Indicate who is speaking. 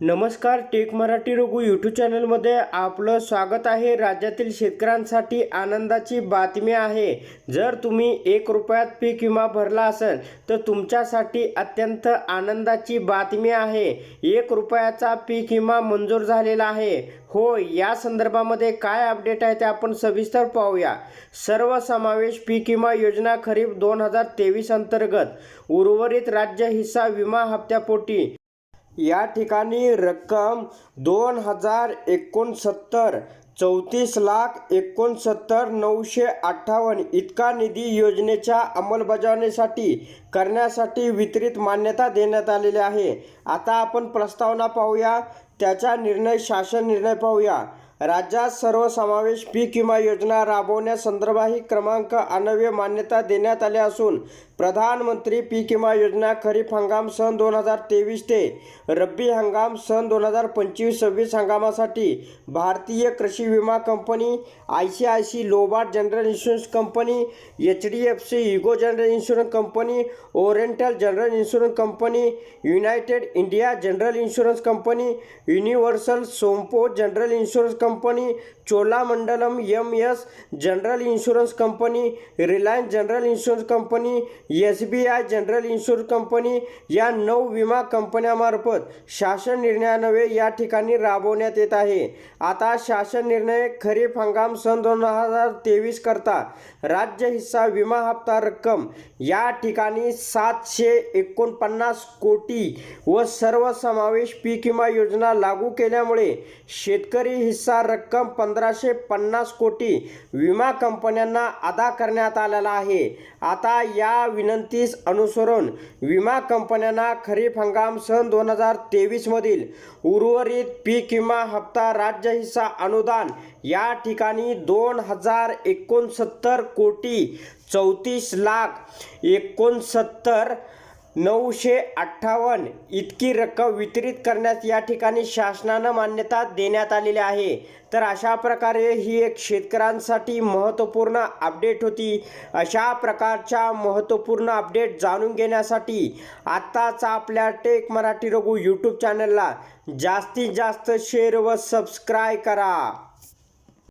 Speaker 1: नमस्कार take Marathi Raghu YouTube चॅनलमध्ये आपलं स्वागत आहे. राज्यातील शेतकऱ्यांसाठी आनंदाची बातमी आहे. जर तुम्ही एक रुपयात पीक विमा भरला असेल तर तुमच्यासाठी अत्यंत आनंदाची बातमी आहे. एक रुपयाचा पीक विमा मंजूर झालेला आहे. हो या संदर्भामध्ये काय अपडेट आहे ते आपण सविस्तर पाहूया. सर्वसमावेश पीक विमा योजना खरीप दोन हजार तेवीस अंतर्गत उर्वरित राज्य हिस्सा विमा हप्त्यापोटी या ठिकाणी रक्कम दोन हजार एकोणसत्तर चौतीस लाख एकोणसत्तर नऊशे अठ्ठावन्न इतका निधी योजनेच्या अंमलबजावणीसाठी करण्यासाठी वितरित मान्यता देण्यात आलेली आहे. आता आपण प्रस्तावना पाहूया त्याचा निर्णय शासन निर्णय पाहूया. राज्यात सर्वसमावेश पीक विमा योजना राबवण्यासंदर्भाही क्रमांक अनव्य मान्यता देण्यात आले असून प्रधानमंत्री पीक विमा योजना खरीप हंगाम सन दोन हजार तेवीस ते रब्बी हंगाम सन दोन हजार पंचवीस सव्वीस हंगामासाठी भारतीय कृषी विमा company I C I C Lombard general insurance company H D F C ergo general insurance company oriental general insurance company united India general insurance company universal Sompo general insurance company company Cholamandalam M S general insurance company Reliance general insurance company S B I general insurance company या नऊ विमा कंपन्यामार्फत शासन निर्णयानवे या ठिकाणी राबवण्यात येत आहे. आता शासन निर्णय खरीप हंगाम सन दोन हजार तेवीस करता राज्य हिस्सा विमा हप्ता रक्कम या ठिकाणी सातशे एकोणपन्नास कोटी व सर्वसमावेश पीक विमा योजना लागू केल्यामुळे शेतकरी हिस्सा रक्कम पंधराशे पन्नास कोटी विमा कंपन्यांना अदा करण्यात आलेला आहे. आता या विनंतीस अनुसरून विमा कंपन्यांना खरीप हंगाम सन दोन हजार तेवीसमधील उर्वरित पीक विमा हप्ता राज्य हिस्सा अनुदान या ठिकाणी दोन हजार एकोणसत्तर कोटी चौतीस लाख एकोणसत्तर नऊशे अठ्ठावन्न इतकी रक्कम वितरित करण्यास या ठिकाणी शासनानं मान्यता देण्यात आलेली आहे. तर अशा प्रकारे ही एक शेतकऱ्यांसाठी महत्त्वपूर्ण अपडेट होती. अशा प्रकारच्या महत्त्वपूर्ण अपडेट जाणून घेण्यासाठी आत्ताच आपल्या टेक मराठी रघु यूट्यूब चॅनलला जास्तीत जास्त शेअर व सबस्क्राय करा.